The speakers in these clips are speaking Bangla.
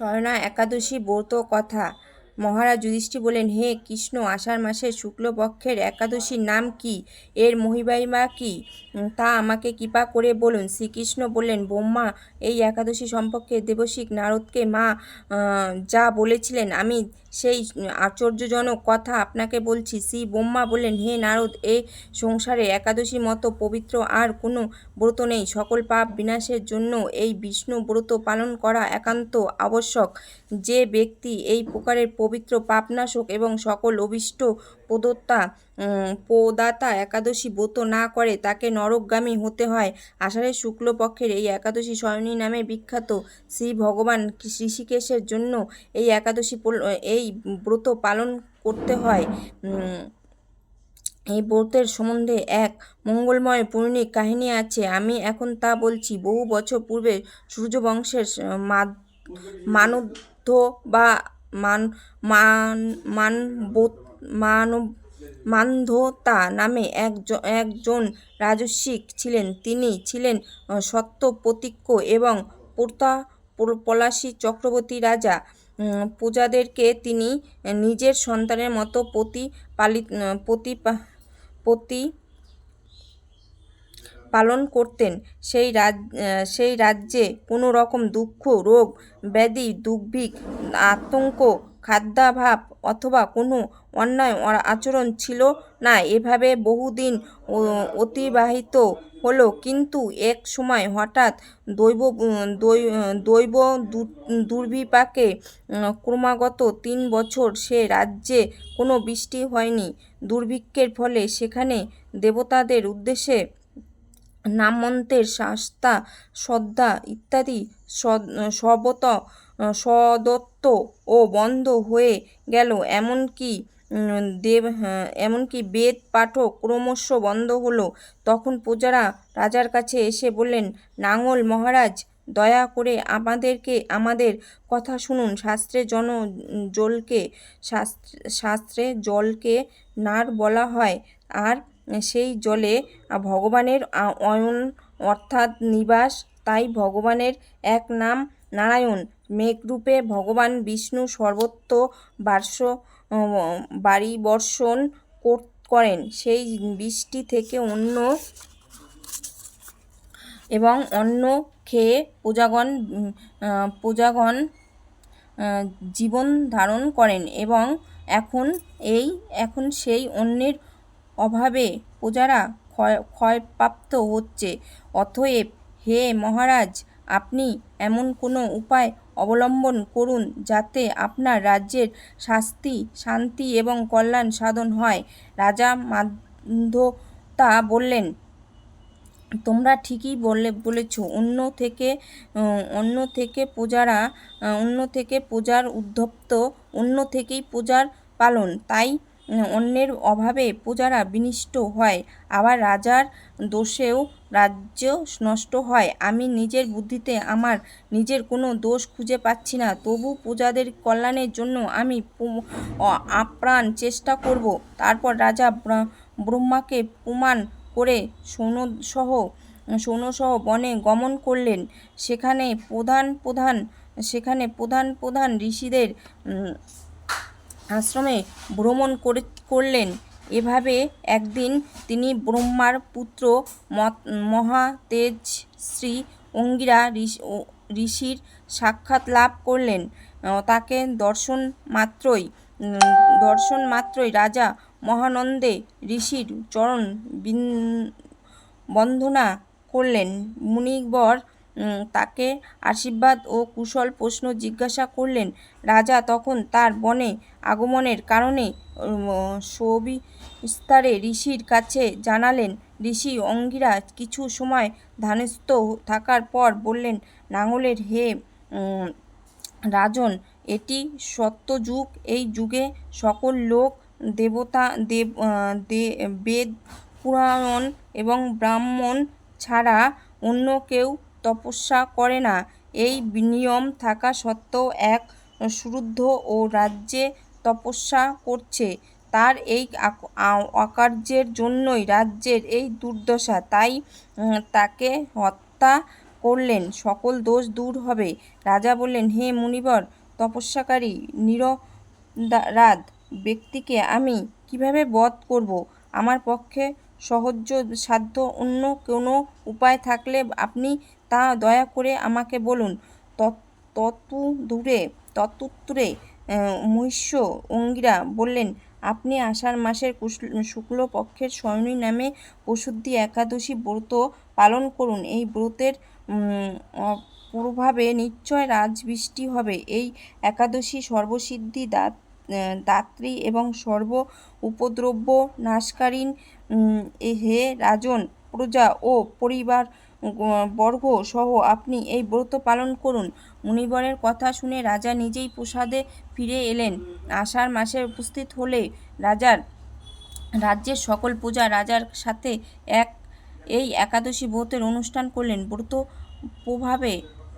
স্বর্ণা একাদশী ব্রত কথা। মহারাজ যুধিষ্ঠি বলেন হে কৃষ্ণ, আষাঢ় মাসের শুক্লপক্ষের একাদশীর নাম কি? এর মহিবাইমা কি? তা আমাকে কৃপা করে বলুন। শ্রীকৃষ্ণ বললেন ব্রহ্মা এই একাদশী সম্পর্কে দেবশিক নারদকে মা যা বলেছিলেন, আমি সেই আশ্চর্যজনক কথা আপনাকে বলছি, শ্রী ব্রহ্মা বললেন, হে নারদ, এ সংসারে একাদশী মতো পবিত্র আর কোনো ব্রত নেই। সকল পাপ বিনাশের জন্য এই বিষ্ণু ব্রত পালন করা একান্ত আবশ্যক। যে ব্যক্তি এই প্রকারের পবিত্র পাপনাশক এবং সকল অভিষ্ট প্রদত্তা প্রদাতা একাদশী ব্রত না করে তাকে নরকগামী হতে হয়। আষাঢ়ের শুক্লপক্ষের এই একাদশী স্বয়নী নামে বিখ্যাত শ্রী ভগবান ঋষিকেশের জন্য এই একাদশী এই ব্রত পালন করতে হয়। এই ব্রতের সম্বন্ধে এক মঙ্গলময় পৌরাণিক কাহিনী আছে। আমি এখন তা বলছি বহু বছর পূর্বে সূর্যবংশের আহ, মা- মানধ্য বা মান মান মানব- মানব মানধতা নামে একজন একজন রাজস্বিক ছিলেন। তিনি ছিলেন সত্য প্রতিজ্ঞ এবং প্রতা পল- পলাশী চক্রবর্তী রাজা। প্রজাদেরকে তিনি নিজের সন্তানের মতো প্রতিপালিত প্রতি প্রতি পালন করতেন। সেই রাজ সেই রাজ্যে কোনো রকম দুঃখ, রোগ, ব্যাধি দুর্ভিক আতঙ্ক খাদ্যাভাব অথবা কোনো অন্যায় আচরণ ছিল না, এভাবে বহুদিন অতিবাহিত হলো। কিন্তু এক সময় হঠাৎ দৈব দৈব দুর্বিপাকে ক্রমাগত তিন বছর সে রাজ্যে কোনো বৃষ্টি হয়নি। দুর্ভিক্ষের ফলে সেখানে দেবতাদের উদ্দেশ্যে নামন্তের শাস্তা শ্রদ্ধা ইত্যাদি সর্বত সদত্ত ও বন্ধ হয়ে গেল। এমনকি দেব হ্যাঁ, এমনকি বেদ পাঠও ক্রমশ বন্ধ হলো। তখন প্রজারা রাজার কাছে এসে বললেন নাঙল মহারাজ দয়া করে আমাদেরকে আমাদের কথা শুনুন। শাস্ত্রে জন জলকে শাস্ত্রে জলকে নার বলা হয়। আর সেই জলে ভগবানের অয়ন অর্থাৎ নিবাস তাই ভগবানের এক নাম নারায়ণ, মেঘরূপে ভগবান বিষ্ণু সর্বত্র বার্ষ বাড়ি বর্ষণ কর- করেন। সেই বৃষ্টি থেকে অন্য এবং অন্ন খেয়ে প্রজাগণ প্রজাগণ জীবন ধারণ করেন এবং এখন এই, এখন সেই অন্যের অভাবে প্রজারা ক্ষয়, ক্ষয়প্রাপ্ত হচ্ছে। অতএব হে মহারাজ আপনি এমন কোনো উপায় অবলম্বন করুন যাতে আপনার রাজ্যের শাস্তি, শান্তি এবং কল্যাণ সাধন হয়। রাজা মাধবতা বললেন, তোমরা ঠিকই বলে, বলেছ। অন্য থেকে অন্য থেকে পূজারা অন্য থেকে পূজার উদ্ধপ্ত, অন্য থেকেই পূজার পালন। তাই অন্যের অভাবে পূজারা বিনিষ্ট হয়। আবার রাজার দোষেও রাজ্য নষ্ট হয়। আমি নিজের বুদ্ধিতে আমার নিজের কোনো দোষ খুঁজে পাচ্ছি না। তবু প্রজাদের কল্যাণের জন্য আমি আপ্রাণ চেষ্টা করব। তারপর রাজা ব্রহ্মাকে প্রমাণ করে সৌনসহ সৌনসহ বনে গমন করলেন। সেখানে প্রধান প্রধান, সেখানে প্রধান প্রধান ঋষিদের আশ্রমে ভ্রমণ করে, করলেন। এভাবে একদিন তিনি ব্রহ্মার পুত্র মহাতেজ শ্রী অঙ্গিরা ঋষির সাক্ষাৎ লাভ করলেন। তাকে দর্শন মাত্রই দর্শন মাত্রই রাজা মহানন্দে ঋষির চরণ বিন- বন্দনা করলেন। মুনিবর তাকে আশীর্বাদ ও কুশল প্রশ্ন জিজ্ঞাসা করলেন। রাজা তখন তার বনে আগমনের কারণে সবিস্তারে ঋষির কাছে জানালেন, ঋষি অঙ্গিরা কিছু সময় ধ্যানস্থ থাকার পর বললেন, নাঙলের হে রাজন, এটি সত্যযুগ এই যুগে সকল লোক, দেবতা, দেব বেদ, পুরাণ এবং ব্রাহ্মণ ছাড়া অন্য কেউ তপস্যা করে না। এই নিয়ম থাকা সত্ত্বেও এক শ্রুদ্ধ ও রাজ্যে তপস্যা করছে। তার এই অকার্যের জন্যই রাজ্যের এই দুর্দশা। তাই তাকে হত্যা করলেন, সকল দোষ দূর হবে। রাজা বললেন, হে মুনিবর, তপস্যাকারী, নিরপরাধ ব্যক্তিকে আমি কীভাবে বধ করব? আমার পক্ষে সহজসাধ্য অন্য কোনো উপায় থাকলে আপনি তা দয়া করে আমাকে বলুন তদুত্তরে তদুত্তরে মহিষ্য অঙ্গিরা বললেন, আপনি আষাঢ় মাসের শুক্ল পক্ষের শয়নী নামে পশুদ্ধি একাদশী ব্রত পালন করুন। এই ব্রতের প্রভাবে নিশ্চয় রাজবৃষ্টি হবে। এই একাদশী সর্বসিদ্ধি দাত্রী এবং সর্ব উপদ্রব্য নাশকারিণী হে রাজন, প্রজা ও পরিবারবর্গ সহ আপনি এই ব্রত পালন করুন। মুনিবরের কথা শুনে রাজা নিজেই প্রসাদে ফিরে এলেন। আষাঢ় মাসে উপস্থিত হলে রাজার রাজ্যের সকল পূজা রাজার সাথে এক, এই একাদশী ব্রতের অনুষ্ঠান করলেন। ব্রত প্রভাবে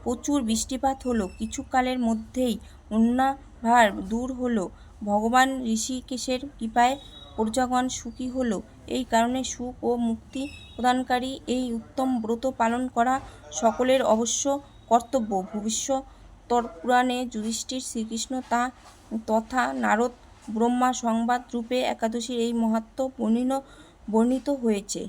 প্রচুর বৃষ্টিপাত হলো। কিছুকালের মধ্যেই বন্যাভার দূর হলো। ভগবান ঋষিকেশের কৃপায় প্রজাগণ সুখী হল। এই কারণে সুখ ও মুক্তি প্রদানকারী এই উত্তম ব্রত পালন করা সকলের অবশ্য কর্তব্য। ভবিষ্য পুরাণে যুধিষ্ঠির শ্রীকৃষ্ণ তা তথা নারদ ব্রহ্মা সংবাদ রূপে একাদশীর এই মহাত্ম বর্ণিত বর্ণিত হয়েছে।